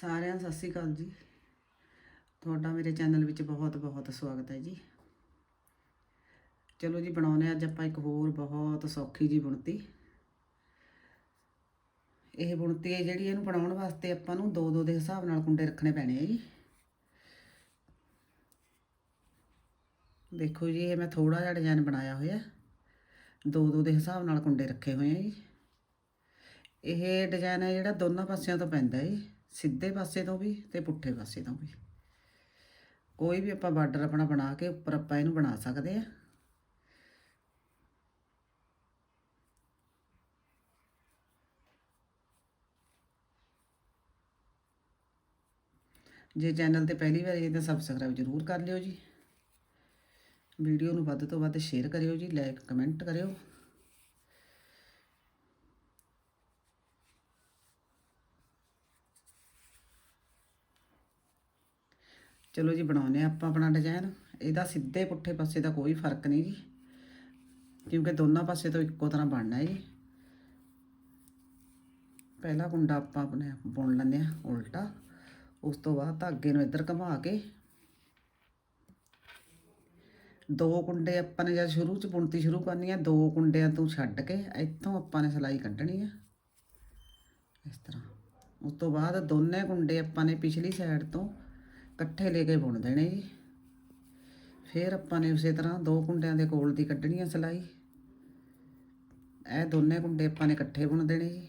ਸਾਰਿਆਂ ਨੂੰ ਸਤਿ ਸ਼੍ਰੀ ਅਕਾਲ ਜੀ। ਤੁਹਾਡਾ ਮੇਰੇ ਚੈਨਲ ਵਿੱਚ ਬਹੁਤ ਬਹੁਤ ਸਵਾਗਤ ਹੈ ਜੀ। ਚਲੋ ਜੀ ਬਣਾਉਨੇ ਅੱਜ ਆਪਾਂ ਇੱਕ ਹੋਰ ਬਹੁਤ ਸੌਖੀ ਜੀ ਬੁਣਤੀ। ਇਹ ਬੁਣਤੀ ਹੈ ਜਿਹੜੀ ਇਹਨੂੰ ਬਣਾਉਣ ਵਾਸਤੇ ਆਪਾਂ ਨੂੰ ਦੋ ਦੋ ਦੇ ਹਿਸਾਬ ਨਾਲ ਕੁੰਡੇ ਰੱਖਣੇ ਪੈਣੇ ਆ ਜੀ। ਦੇਖੋ ਜੀ, ਇਹ ਮੈਂ ਥੋੜਾ ਜਿਹਾ ਡਿਜ਼ਾਈਨ ਬਣਾਇਆ ਹੋਇਆ। ਦੋ ਦੋ ਦੇ ਹਿਸਾਬ ਨਾਲ ਕੁੰਡੇ ਰੱਖੇ ਹੋਏ ਆ ਜੀ। ਇਹ ਡਿਜ਼ਾਈਨ ਹੈ ਜਿਹੜਾ ਦੋਨਾਂ ਪਾਸਿਆਂ ਤੋਂ ਪੈਂਦਾ ਹੈ ਸਿੱਧੇ ਪਾਸੇ ਤੋਂ ਵੀ ਤੇ ਪੁੱਠੇ ਪਾਸੇ ਤੋਂ ਵੀ। ਕੋਈ ਵੀ ਆਪਾਂ ਬਾਰਡਰ ਆਪਣਾ ਬਣਾ ਕੇ ਉੱਪਰ ਆਪਾਂ ਇਹਨੂੰ ਬਣਾ ਸਕਦੇ ਆ। ਜੇ ਚੈਨਲ ਤੇ ਪਹਿਲੀ ਵਾਰ ਇਹ ਤਾਂ ਸਬਸਕ੍ਰਾਈਬ ਜ਼ਰੂਰ ਕਰ ਲਿਓ ਜੀ। ਵੀਡੀਓ ਨੂੰ ਵੱਧ ਤੋਂ ਵੱਧ ਸ਼ੇਅਰ ਕਰਿਓ ਜੀ ਲਾਈਕ ਕਮੈਂਟ ਕਰਿਓ। ਚਲੋ ਜੀ ਬਣਾਉਨੇ ਆ ਆਪਾਂ ਆਪਣਾ ਡਿਜ਼ਾਈਨ ਇਹਦਾ ਸਿੱਧੇ ਪੁੱਠੇ ਪਾਸੇ ਦਾ ਕੋਈ ਫ਼ਰਕ ਨਹੀਂ ਜੀ। ਕਿਉਂਕਿ ਦੋਨਾਂ ਪਾਸੇ ਤੋਂ ਇੱਕੋ ਤਰ੍ਹਾਂ ਬਣਨਾ ਹੈ ਜੀ। ਪਹਿਲਾ ਕੁੰਡਾ ਆਪਾਂ ਆਪਣੇ ਬੁਣ ਲੈਂਦੇ ਆ ਉਲਟਾ। ਉਸ ਤੋਂ ਬਾਅਦ ਧਾਗੇ ਨੂੰ ਇੱਧਰ ਘੁਮਾ ਕੇ। ਦੋ ਕੁੰਡੇ ਆਪਾਂ ਨੇ ਜਦ ਸ਼ੁਰੂ ਚ ਬੁਣਤੀ ਸ਼ੁਰੂ ਕਰਨੀ ਹੈ, ਦੋ ਕੁੰਡਿਆਂ ਤੋਂ ਛੱਡ ਕੇ ਇੱਥੋਂ ਆਪਾਂ ਨੇ ਸਿਲਾਈ ਕੱਢਣੀ ਹੈ। ਇਸ ਤਰ੍ਹਾਂ। ਉਸ ਤੋਂ ਬਾਅਦ ਦੋਨੇ ਕੁੰਡੇ ਆਪਾਂ ਨੇ ਪਿਛਲੀ ਸਾਈਡ ਤੋਂ ਇਕੱਠੇ ਲੈ ਕੇ ਬੁਣ ਦੇਣੇ ਜੀ। ਫਿਰ ਆਪਾਂ ਨੇ ਉਸੇ ਤਰ੍ਹਾਂ ਦੋ ਕੁੰਡਿਆਂ ਦੇ ਕੋਲ ਦੀ ਕੱਢਣੀ ਹੈ ਸਿਲਾਈ। ਇਹ ਦੋਨੇ ਕੁੰਡੇ ਆਪਾਂ ਨੇ ਇਕੱਠੇ ਬੁਣ ਦੇਣੇ ਜੀ।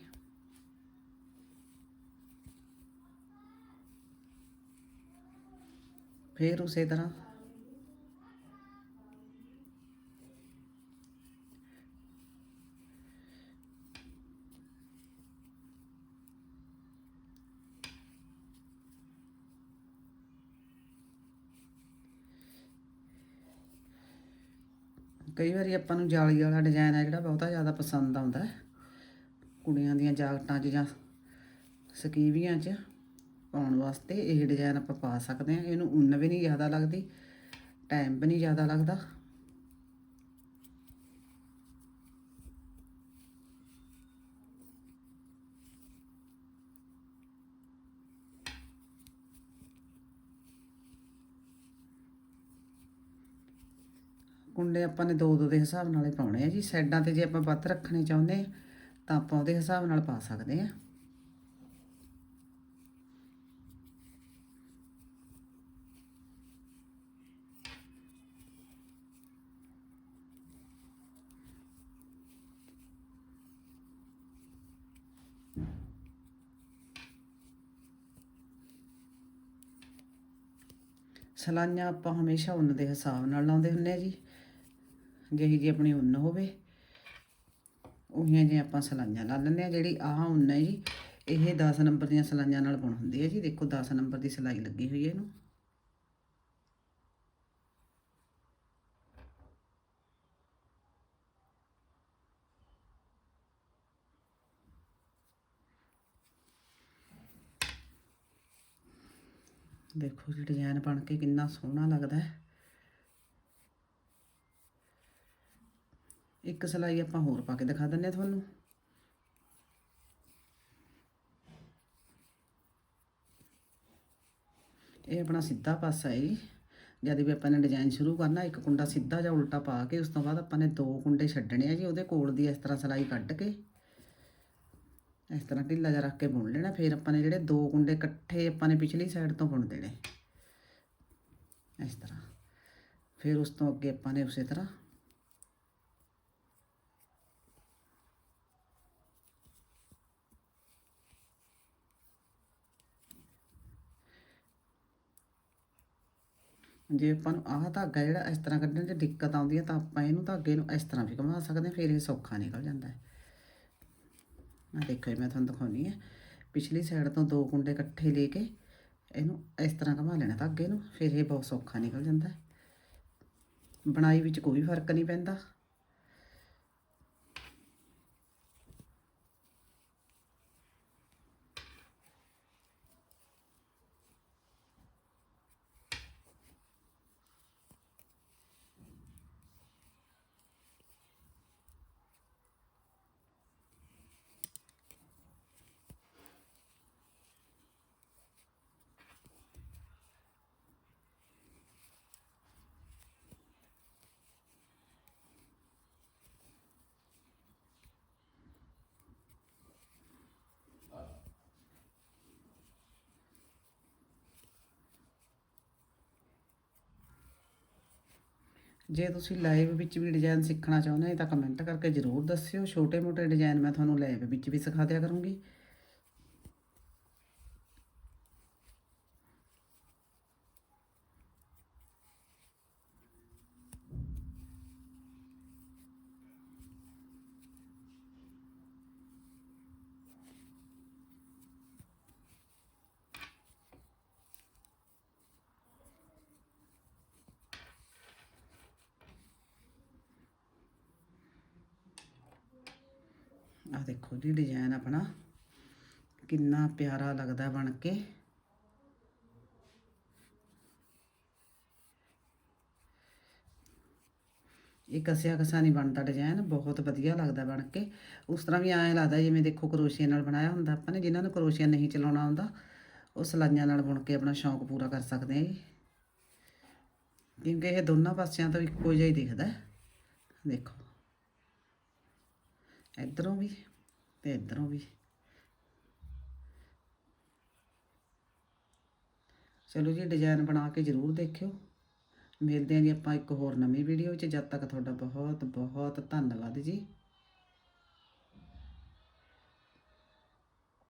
ਫਿਰ ਉਸੇ ਤਰ੍ਹਾਂ ਕਈ ਵਾਰੀ ਆਪਾਂ ਨੂੰ ਜਾਲੀ ਵਾਲਾ ਡਿਜ਼ਾਈਨ ਹੈ ਜਿਹੜਾ ਬਹੁਤਾ ਜ਼ਿਆਦਾ ਪਸੰਦ ਆਉਂਦਾ ਹੈ। ਕੁੜੀਆਂ ਦੀਆਂ ਜਾਕਟਾਂ 'ਚ ਜਾਂ ਸਕੀਵੀਆਂ 'ਚ ਪਾਉਣ ਵਾਸਤੇ ਇਹ ਡਿਜ਼ਾਈਨ ਆਪਾਂ ਪਾ ਸਕਦੇ ਹਾਂ। ਇਹਨੂੰ ਉੱਨ ਵੀ ਨਹੀਂ ਜ਼ਿਆਦਾ ਲੱਗਦੀ ਟਾਈਮ ਵੀ ਨਹੀਂ ਜ਼ਿਆਦਾ ਲੱਗਦਾ। ਕੁੰਡੇ ਆਪਾਂ ਨੇ ਦੋ ਦੋ ਦੇ ਹਿਸਾਬ ਨਾਲ ਹੀ ਪਾਉਣੇ ਆ ਜੀ। ਸਾਈਡਾਂ ਤੇ ਜੇ ਆਪਾਂ ਵੱਧ ਰੱਖਣੇ ਚਾਹੁੰਦੇ ਆ, ਤਾਂ ਆਪਾਂ ਉਹਦੇ ਹਿਸਾਬ ਨਾਲ ਪਾ ਸਕਦੇ ਆ। ਸਲਾਈਆਂ ਆਪਾਂ ਹਮੇਸ਼ਾ ਉੱਨ ਦੇ ਹਿਸਾਬ ਨਾਲ ਲਾਉਂਦੇ ਹੁੰਨੇ ਆ ਜੀ। ਜਿਹੀ ਜੀ ਆਪਣੀ ਉੱਨ ਹੋਵੇ ਉਹੀਆਂ ਜੇ ਆਪਾਂ ਸਲਾਈਆਂ ਲਾ ਲੈਂਦੇ ਆ ਜਿਹੜੀ ਆਹ ਉੱਨ ਹੈ ਜੀ, ਇਹ 10 ਨੰਬਰ ਦੀਆਂ ਸਲਾਈਆਂ ਨਾਲ ਬੁਣ ਹੁੰਦੀ ਹੈ ਜੀ। ਦੇਖੋ 10 ਨੰਬਰ ਦੀ ਸਲਾਈ ਲੱਗੀ ਹੋਈ ਹੈ ਇਹਨੂੰ। ਦੇਖੋ ਜੀ, ਡਿਜ਼ਾਈਨ ਬਣ ਕੇ ਕਿੰਨਾ ਸੋਹਣਾ ਲੱਗਦਾ ਹੈ। ਇੱਕ ਸਲਾਈ ਆਪਾਂ ਹੋਰ ਪਾ ਕੇ ਦਿਖਾ ਦਿੰਨੇ ਆ ਤੁਹਾਨੂੰ। ਇਹ ਆਪਣਾ ਸਿੱਧਾ ਪਾਸਾ ਹੈ ਜੀ ਜਦ ਵੀ ਆਪਾਂ ਨੇ ਡਿਜ਼ਾਈਨ ਸ਼ੁਰੂ ਕਰਨਾ, ਇੱਕ ਕੁੰਡਾ ਸਿੱਧਾ ਜਾਂ ਉਲਟਾ ਪਾ ਕੇ ਉਸ ਤੋਂ ਬਾਅਦ ਆਪਾਂ ਨੇ ਦੋ ਕੁੰਡੇ ਛੱਡਣੇ ਆ ਜੀ, ਉਹਦੇ ਕੋਲ ਦੀ ਇਸ ਤਰ੍ਹਾਂ ਸਲਾਈ ਕੱਢ ਕੇ। ਇਸ ਤਰ੍ਹਾਂ ਢਿੱਲਾ ਜਿਹਾ ਰੱਖ ਕੇ ਬੁਣ ਲੈਣਾ, ਫਿਰ ਆਪਾਂ ਨੇ ਜਿਹੜੇ ਦੋ ਕੁੰਡੇ ਇਕੱਠੇ ਆਪਾਂ ਨੇ ਪਿਛਲੀ ਸਾਈਡ ਤੋਂ ਬੁਣ ਦੇਣੇ। ਇਸ ਤਰ੍ਹਾਂ। ਫਿਰ ਉਸ ਤੋਂ ਅੱਗੇ ਆਪਾਂ ਨੇ ਉਸੇ ਤਰ੍ਹਾਂ ਜੇ ਆਪਾਂ ਨੂੰ ਆਹ ਧਾਗਾ ਜਿਹੜਾ ਇਸ ਤਰ੍ਹਾਂ ਕੱਢਣ 'ਚ ਦਿੱਕਤ ਆਉਂਦੀ ਹੈ ਤਾਂ ਆਪਾਂ ਇਹਨੂੰ ਧਾਗੇ ਨੂੰ ਇਸ ਤਰ੍ਹਾਂ ਵੀ ਘੁਮਾ ਸਕਦੇ ਹਾਂ, ਫਿਰ ਇਹ ਸੌਖਾ ਨਿਕਲ ਜਾਂਦਾ ਹੈ। ਆ ਦੇਖੋ ਜੀ, ਮੈਂ ਤੁਹਾਨੂੰ ਦਿਖਾਉਣੀ ਹੈ। ਪਿਛਲੀ ਸਾਈਡ ਤੋਂ ਦੋ ਕੁੰਡੇ ਇਕੱਠੇ ਲੈ ਕੇ ਇਹਨੂੰ ਇਸ ਤਰ੍ਹਾਂ ਘੁਮਾ ਲੈਣਾ ਧਾਗੇ ਨੂੰ, ਫਿਰ ਇਹ ਬਹੁਤ ਸੌਖਾ ਨਿਕਲ ਜਾਂਦਾ ਹੈ। ਬਣਾਈ ਵਿੱਚ ਕੋਈ ਫ਼ਰਕ ਨਹੀਂ ਪੈਂਦਾ। ਜੇ ਤੁਸੀਂ ਲਾਈਵ ਵਿੱਚ ਵੀ ਡਿਜ਼ਾਈਨ ਸਿੱਖਣਾ ਚਾਹੁੰਦੇ ਹੋ ਤਾਂ ਕਮੈਂਟ ਕਰਕੇ ਜ਼ਰੂਰ ਦੱਸਿਓ। ਛੋਟੇ-ਮੋਟੇ ਡਿਜ਼ਾਈਨ ਮੈਂ ਤੁਹਾਨੂੰ ਲਾਈਵ ਵਿੱਚ ਵੀ ਸਿਖਾ ਦਿਆ ਕਰੂੰਗੀ। ਆ ਦੇਖੋ ਜੀ ਡਿਜ਼ਾਈਨ ਆਪਣਾ ਕਿੰਨਾ ਪਿਆਰਾ ਲੱਗਦਾ ਬਣ ਕੇ। ਇਹ ਕਸਿਆ ਕਸਾ ਨਹੀਂ ਬਣਦਾ ਡਿਜ਼ਾਈਨ ਬਹੁਤ ਵਧੀਆ ਲੱਗਦਾ ਬਣ ਕੇ। ਉਸ ਤਰ੍ਹਾਂ ਵੀ ਐਂ ਲੱਗਦਾ ਜਿਵੇਂ ਦੇਖੋ ਕਰੋਸ਼ੀਆ ਨਾਲ ਬਣਾਇਆ ਹੁੰਦਾ ਆਪਾਂ ਨੇ, ਜਿਨ੍ਹਾਂ ਨੂੰ ਕਰੋਸ਼ੀਆ ਨਹੀਂ ਚਲਾਉਣਾ ਆਉਂਦਾ ਉਹ ਸਲਾਈਆਂ ਨਾਲ ਬੁਣ ਕੇ ਆਪਣਾ ਸ਼ੌਂਕ ਪੂਰਾ ਕਰ ਸਕਦੇ ਆ ਜੀ। ਕਿਉਂਕਿ ਇਹ ਦੋਨਾਂ ਪਾਸਿਆਂ ਤੋਂ ਇੱਕੋ ਜਿਹਾ ਹੀ ਦਿਖਦਾ ਦੇਖੋ। ਇੱਧਰੋਂ ਵੀ ਤੇ ਇੱਧਰੋਂ ਵੀ। ਚਲੋ ਜੀ ਡਿਜ਼ਾਈਨ ਬਣਾ ਕੇ ਜ਼ਰੂਰ ਦੇਖਿਓ। ਮਿਲਦੇ ਹਾਂ ਜੀ ਆਪਾਂ ਇੱਕ ਹੋਰ ਨਵੀਂ ਵੀਡੀਓ 'ਚ ਜਦ ਤੱਕ ਤੁਹਾਡਾ ਬਹੁਤ ਬਹੁਤ ਧੰਨਵਾਦ ਜੀ।